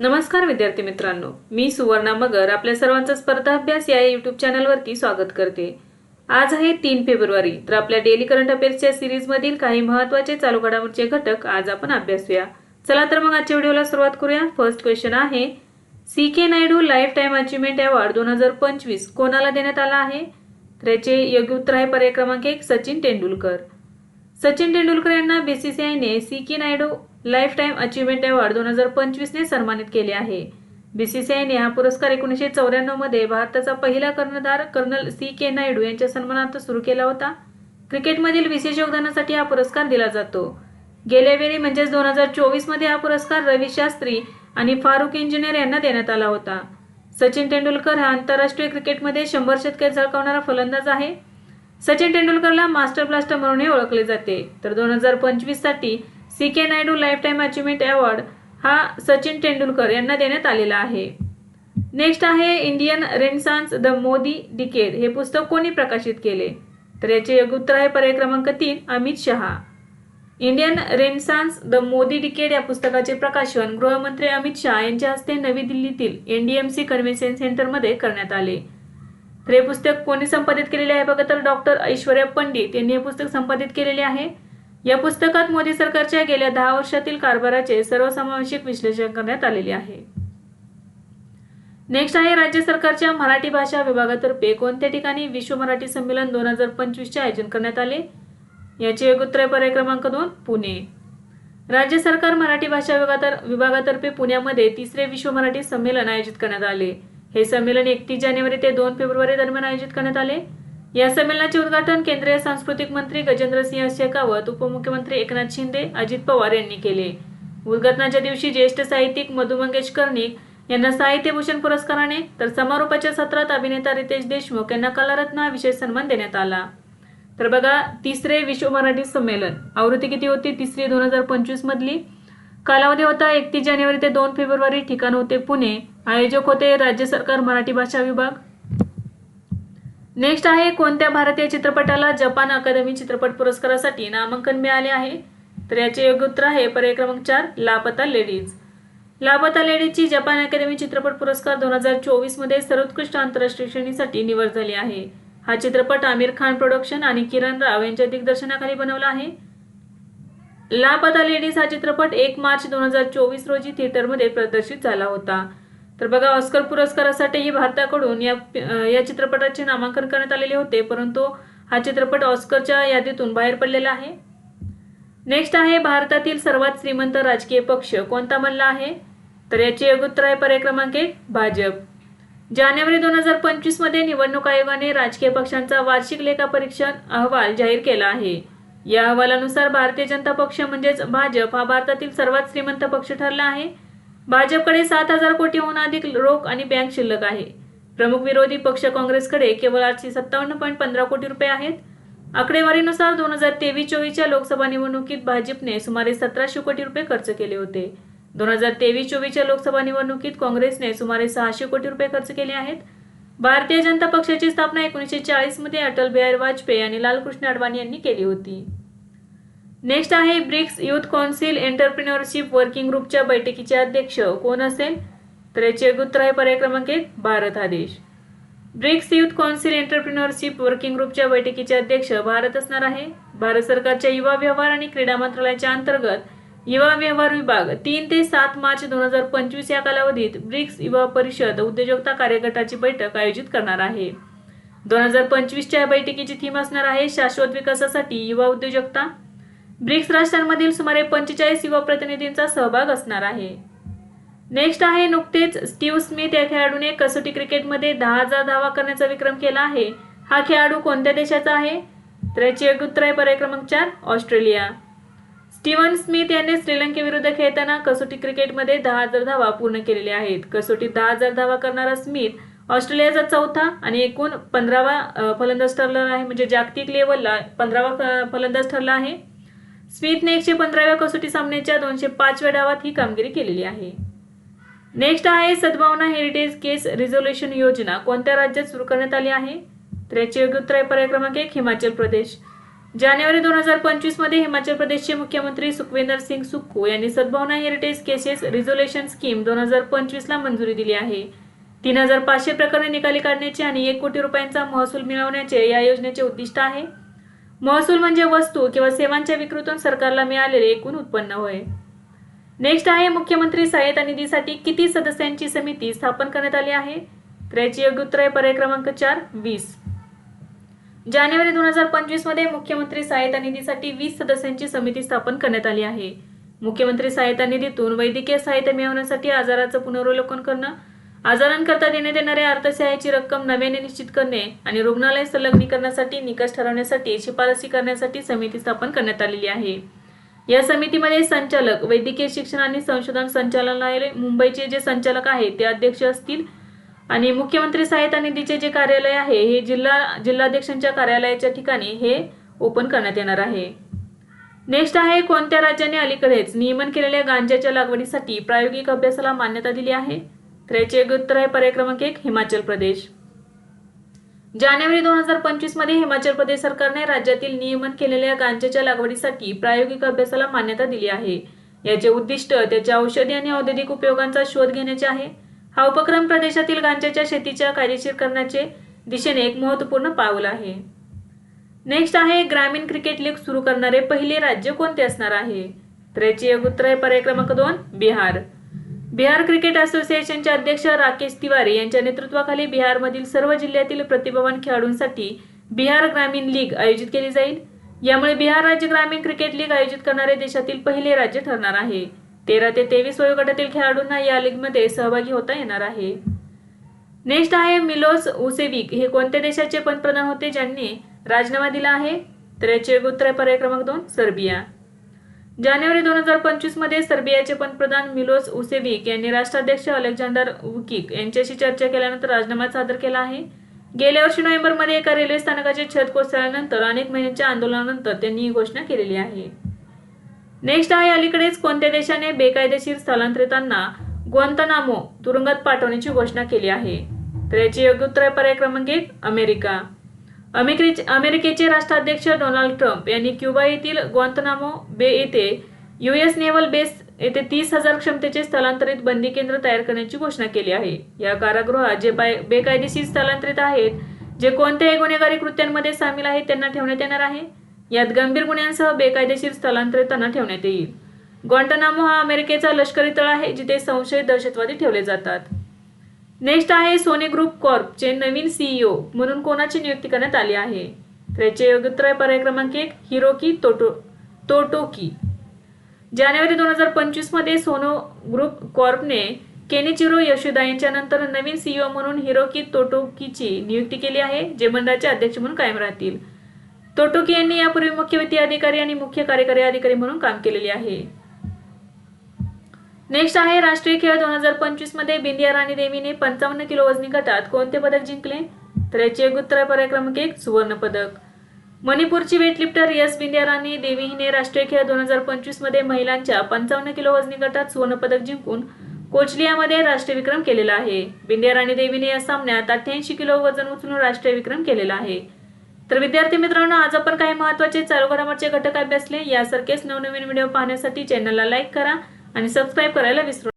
नमस्कार विद्यार्थी मित्रांनो मी सुवर्णा मगर आपल्या सर्वांचा स्पर्धा अभ्यास या युट्यूब चॅनलवरती स्वागत करते. आज आहे तीन फेब्रुवारी तर आपल्या डेली करंट अफेअर्सच्या सिरीजमधील काही महत्त्वाचे चालू घडामोडीचे घटक आज आपण अभ्यासूया चला तर मग आजच्या व्हिडिओला सुरुवात करूया. फर्स्ट क्वेश्चन आहे C K Naidu lifetime achievement award दोन हजार पंचवीस कोणाला देण्यात आला आहे? तर याचे योग्य उत्तर आहे पर्याय क्रमांक एक सचिन तेंडुलकर. सचिन तेंडुलकर यांना B C C आयने C K Naidu lifetime achievement award दोन हजार पंचवीसने सन्मानित केले आहे. बी सी सी आयने हा पुरस्कार एकोणीसशे चौऱ्याण्णवमध्ये भारताचा पहिला कर्णधार कर्नल सी के नायडू यांच्या सन्मानार्थ सुरू केला होता. क्रिकेटमधील विशेष योगदानासाठी हा पुरस्कार दिला जातो. गेल्या वेळी म्हणजेच दोन हजार चोवीसमध्ये हा पुरस्कार रवी शास्त्री आणि फारुख इंजिनियर यांना देण्यात आला होता. सचिन तेंडुलकर हा आंतरराष्ट्रीय क्रिकेटमध्ये शंभर शतके झळकावणारा फलंदाज आहे. सचिन तेंडुलकरला मास्टर ब्लास्टर म्हणूनही ओळखले जाते. तर दोन हजार पंचवीससाठी साठी C K Naidu lifetime achievement award हा सचिन तेंडुलकर यांना देण्यात आलेला आहे. नेक्स्ट आहे Indian renaissance the Modi decade हे पुस्तक कोणी प्रकाशित केले? तर याचे योग्य उत्तर आहे पर्याय क्रमांक तीन Amit Shah. Indian renaissance the Modi decade या पुस्तकाचे प्रकाशन गृहमंत्री अमित शहा यांच्या हस्ते नवी दिल्लीतील एनडीएमसी कन्व्हेन्शन सेंटरमध्ये करण्यात आले. तर हे पुस्तक कोणी संपादित केलेले आहे? बघा तर डॉक्टर ऐश्वर्या पंडित यांनी हे पुस्तक संपादित केलेले आहे. या पुस्तकात मोदी सरकारच्या गेल्या दहा वर्षातील कारभाराचे सर्वसमावेशक विश्लेषण करण्यात आलेले आहे. नेक्स्ट आहे राज्य सरकारच्या मराठी भाषा विभागातर्फे कोणत्या ठिकाणी विश्व मराठी संमेलन दोन हजार पंचवीसचे आयोजन करण्यात आले? याचे उत्तर पर्याय क्रमांक दोन पुणे. राज्य सरकार मराठी भाषा विभागातर विभागातर्फे पुण्यामध्ये तिसरे विश्व मराठी संमेलन आयोजित करण्यात आले. हे संमेलन एकतीस जानेवारी ते दोन फेब्रुवारी दरम्यान आयोजित करण्यात आले. या संमेलनाचे उद्घाटन केंद्रीय सांस्कृतिक मंत्री गजेंद्रसिंह शेखावत उपमुख्यमंत्री एकनाथ शिंदे अजित पवार यांनी केले. उद्घाटनाच्या दिवशी ज्येष्ठ साहित्यिक मधु मंगेश कर्णिक यांना साहित्यभूषण पुरस्काराने तर समारोपाच्या सत्रात अभिनेता रितेश देशमुख यांना कलारत्न विशेष सन्मान देण्यात आला. तर बघा तिसरे विश्व मराठी संमेलन. आवृत्ती किती होती? तिसरी दोन हजार पंचवीस मधली. कालावधी होता एकतीस जानेवारी ते दोन फेब्रुवारी. ठिकाण होते पुणे. आयोजक होते राज्य सरकार मराठी भाषा विभाग. नेक्स्ट आहे कोणत्या भारतीय चित्रपटाला जपान अकादमी चित्रपट पुरस्कारासाठी नामांकन मिळाले आहे? तर याचे योग्य उत्तर आहे पर्याय क्रमांक चार लापता लेडीज. लापता लेडीजची जपान अकादमी चित्रपट पुरस्कार दोन हजार चोवीसमध्ये सर्वोत्कृष्ट आंतरराष्ट्रीय श्रेणीसाठी निवड झाली आहे. हा चित्रपट आमिर खान प्रोडक्शन आणि किरण राव यांच्या दिग्दर्शनाखाली बनवला आहे. लापता लेडीज हा चित्रपट एक मार्च दोन हजार चोवीस रोजी थिएटरमध्ये प्रदर्शित झाला होता. तर बघा ऑस्कर पुरस्कारासाठीही भारताकडून या या चित्रपटाचे नामांकन करण्यात आलेले होते परंतु हा चित्रपट ऑस्करच्या यादीतून बाहेर पडलेला आहे. नेक्स्ट आहे भारतातील सर्वात श्रीमंत राजकीय पक्ष कोणता म्हणला आहे? तर याचे योग्य आहे पर्याय क्रमांक एक भाजप. जानेवारी दोन हजार पंचवीसमध्ये निवडणूक आयोगाने राजकीय पक्षांचा वार्षिक लेखापरीक्षण अहवाल जाहीर केला आहे. या अहवालानुसार भारतीय जनता पक्ष म्हणजेच भाजप हा भारतातील सर्वात श्रीमंत पक्ष ठरला आहे. भाजपकडे सात हजार कोटीहून अधिक रोख आणि बँक शिल्लक आहे. प्रमुख विरोधी पक्ष काँग्रेसकडे केवळ आठशे सत्तावन्न पॉईंट पंधरा कोटी रुपये आहेत. आकडेवारीनुसार दोन हजार तेवीस चोवीसच्या लोकसभा निवडणुकीत भाजपने सुमारे सतराशे कोटी रुपये खर्च केले होते. दोन हजार तेवीस चोवीसच्या लोकसभा निवडणुकीत काँग्रेसने सुमारे सहाशे कोटी रुपये खर्च केले आहेत. भारतीय जनता पक्षाची स्थापना एकोणीसशे चाळीसमध्ये अटल बिहारी वाजपेयी आणि लालकृष्ण अडवाणी यांनी केली होती. नेक्स्ट आहे BRICS youth council entrepreneurship working ग्रुपच्या बैठकीचे अध्यक्ष. कोण असेल? तर याचे उत्तर आहे पर्याय क्रमांक एक भारत हा देश. BRICS youth council entrepreneurship working ग्रुपच्या बैठकीचे अध्यक्ष भारत असणार आहे. भारत सरकारच्या युवा व्यवहार आणि क्रीडा मंत्रालयाच्या अंतर्गत युवा व्यवहार विभाग तीन ते सात मार्च दोन हजार पंचवीस या कालावधीत ब्रिक्स युवा परिषद उद्योजकता कार्यगटाची बैठक आयोजित करणार आहे. दोन हजार पंचवीसच्या या बैठकीची थीम असणार आहे शाश्वत विकासासाठी युवा उद्योजकता. ब्रिक्स राष्ट्रांमधील सुमारे पंचेचाळीस युवा प्रतिनिधींचा सहभाग असणार आहे. नेक्स्ट आहे नुकतेच स्टीव्ह स्मिथ या खेळाडूने कसोटी क्रिकेटमध्ये दहा हजार धावा करण्याचा विक्रम केला आहे. हा खेळाडू कोणत्या देशाचा आहे? तर याची एक उत्तर आहे पर्याय क्रमांक चार ऑस्ट्रेलिया. स्टीव्हन स्मिथ यांनी श्रीलंकेविरुद्ध खेळताना कसोटी क्रिकेटमध्ये दहा हजार धावा पूर्ण केलेल्या आहेत. कसोटी दहा हजार धावा करणारा स्मिथ ऑस्ट्रेलियाचा चौथा आणि एकूण पंधरावा फलंदाज ठरला आहे. म्हणजे जागतिक लेवलला पंधरावा फलंदाज ठरला आहे. स्मिथने एकशे पंधराव्या कसोटी सामन्याच्या दोनशे पाचव्या डावात ही कामगिरी केलेली आहे. नेक्स्ट आहे सद्भावना हेरिटेज केस रिझोल्युशन योजना. कोणत्या राज्यात सुरू करण्यात आली आहे? तर याचे योग्य उत्तर आहे पर्याय क्रमांक एक हिमाचल प्रदेश. जानेवारी दोन हजार पंचवीसमध्ये हिमाचल प्रदेशचे मुख्यमंत्री सुखविंदर सिंग सुक्खू यांनी सद्भावना हेरिटेज केसेस रिझोल्युशन स्कीम दोन हजार पंचवीसला मंजुरी दिली आहे. तीन हजार पाचशे प्रकरणे निकाली काढण्याचे आणि एक कोटी रुपयांचा महसूल मिळवण्याचे या योजनेचे उद्दिष्ट आहे. महसूल म्हणजे वस्तू किंवा सेवांच्या विक्रीतून सरकारला मिळालेले एकूण उत्पन्न होय. नेक्स्ट आहे मुख्यमंत्री सहाय्यता निधीसाठी किती सदस्यांची समिती स्थापन करण्यात आली आहे? तर याची योग्य उत्तर आहे पर्याय क्रमांक चार वीस. जानेवारी दोन हजार पंचवीसमध्ये मुख्यमंत्री सहायता निधीसाठी वीस सदस्यांची समिती स्थापन करण्यात आली आहे. मुख्यमंत्री सहायता निधीतून वैद्यकीय सहायता मिळवण्यासाठी आजाराचं पुनरावलोकन करणं आजारांकरता देण्यात येणाऱ्या अर्थसहाय्याची रक्कम नव्याने निश्चित करणे आणि रुग्णालय संलग्नीकरणासाठी निकष ठरवण्यासाठी शिफारसी करण्यासाठी समिती स्थापन करण्यात आलेली आहे. या समितीमध्ये संचालक वैद्यकीय शिक्षण आणि संशोधन संचालनालय मुंबईचे जे संचालक आहेत ते अध्यक्ष असतील आणि मुख्यमंत्री सहायता निधीचे जे कार्यालय आहे हे जिल्हा जिल्हाध्यक्षांच्या कार्यालयाच्या ठिकाणी हे ओपन करण्यात येणार आहे. नेक्स्ट आहे कोणत्या राज्याने अलीकडेच नियमन केलेल्या गांजाच्या लागवडीसाठी प्रायोगिक अभ्यासाला मान्यता दिली आहे? तर याचे उत्तर आहे पर्याय क्रमांक एक हिमाचल प्रदेश. जानेवारी दोन हजार पंचवीसमध्ये हिमाचल प्रदेश सरकारने राज्यातील नियमन केलेल्या गांजाच्या लागवडीसाठी प्रायोगिक अभ्यासाला मान्यता दिली आहे. याचे उद्दिष्ट त्याच्या औषधी आणि औद्योगिक उपयोगांचा शोध घेण्याचे आहे. हा उपक्रम प्रदेशातील गांजाच्या शेतीच्या कायदेशीर करण्याचे दिशेने एक महत्त्वपूर्ण पाऊल आहे. नेक्स्ट आहे ग्रामीण क्रिकेट लीग सुरू करणारे पहिले राज्य कोणते असणार आहे? तर याची योग्य उत्तर आहे पर्याय क्रमांक दोन बिहार. बिहार क्रिकेट असोसिएशनचे अध्यक्ष राकेश तिवारी यांच्या नेतृत्वाखाली बिहारमधील सर्व जिल्ह्यातील प्रतिभावान खेळाडूंसाठी बिहार ग्रामीण लीग आयोजित केली जाईल. यामुळे बिहार राज्य ग्रामीण क्रिकेट लीग आयोजित करणारे देशातील पहिले राज्य ठरणार आहे. तेरा ते तेवीस वयोगटातील खेळाडूंना या लीगमध्ये सहभागी होता येणार आहे. नेक्स्ट आहे मिलोस उसेविक. हे कोणत्या देशाचे पंतप्रधान होते ज्यांनी राजीनामा दिला आहे? तर याचे उत्तर पर्याय क्रमांक दोन सर्बिया. जानेवारी दोन हजार पंचवीसमध्ये सर्बियाचे पंतप्रधान मिलोस उसेविक यांनी राष्ट्राध्यक्ष अलेक्झांडर वुकिक यांच्याशी चर्चा केल्यानंतर राजीनामा सादर केला आहे. गेल्या वर्षी नोव्हेंबरमध्ये एका रेल्वे स्थानकाचे छत कोसळल्यानंतर अनेक महिन्यांच्या आंदोलनानंतर त्यांनी ही घोषणा केलेली आहे. नेक्स्ट आहे अलीकडेच कोणत्या देशाने बेकायदेशीर स्थलांतरितांना ग्वंतनामो तुरुंगात पाठवण्याची घोषणा केली आहे? तर याची योग्य उत्तर पर्याय क्रमांक एक अमेरिका. अमेरिकेचे अमेरिकेचे राष्ट्राध्यक्ष डोनाल्ड ट्रम्प यांनी क्युबा येथील ग्वांतनामो बे येथे युएस नेव्हल बेस येथे तीस हजार क्षमतेचे स्थलांतरित बंदी केंद्र तयार करण्याची घोषणा केली आहे. या कारागृहात जे बाय बेकायदेशीर स्थलांतरित आहेत जे कोणत्याही गुन्हेगारी कृत्यांमध्ये सामील आहेत त्यांना ठेवण्यात येणार आहे. यात गंभीर गुन्ह्यांसह बेकायदेशीर स्थलांतरितांना ठेवण्यात येईल. ग्वांटनामो हा अमेरिकेचा लष्करी तळ आहे जिथे संशयित दहशतवादी ठेवले जातात. नेक्स्ट आहे सोने ग्रुप कॉर्पचे नवीन सीईओ म्हणून कोणाची नियुक्ती करण्यात आली आहे? तर याचे पर्याय क्रमांक एक हिरोकी तोटो तोटोकी. जानेवारी दोन हजार पंचवीसमध्ये सोनो ग्रुप कॉर्पने केनेचिरो यशोदा यांच्यानंतर नवीन सीईओ म्हणून हिरोकी तोटोकीची नियुक्ती केली आहे जे मंडळाचे अध्यक्ष म्हणून कायम राहतील. तोटोकी यांनी यापूर्वी मुख्य वित्तीय अधिकारी आणि मुख्य कार्यकारी अधिकारी म्हणून काम केलेले आहे. नेक्स्ट आहे राष्ट्रीय खेळ दोन हजार पंचवीसमध्ये बिंदिया राणी देवीने पंचावन्न किलो वजनी गटात कोणते पदक जिंकले? तर याचे एक उत्तर पराक्रमक पर्याय क्रमांक एक सुवर्ण पदक. मणिपूरची वेटलिफ्टर यस बिंदिया राणी देवी हिने राष्ट्रीय खेळ दोन हजार पंचवीसमध्ये महिलांच्या पंचावन्न किलो वजनी गटात सुवर्ण पदक जिंकून कोचलियामध्ये राष्ट्रीय विक्रम केलेला आहे. बिंदिया राणी देवीने या सामन्यात अठ्ठ्याऐंशी किलो वजन उचलून राष्ट्रीय विक्रम केलेला आहे. तर विद्यार्थी मित्रांनो आज आपण काही महत्त्वाचे चालू घडामोडचे घटक अभ्यासले. यासारखेच नवनवीन व्हिडिओ पाहण्यासाठी चॅनलला लाईक करा. आणि सबस्क्राईब करायला विसरू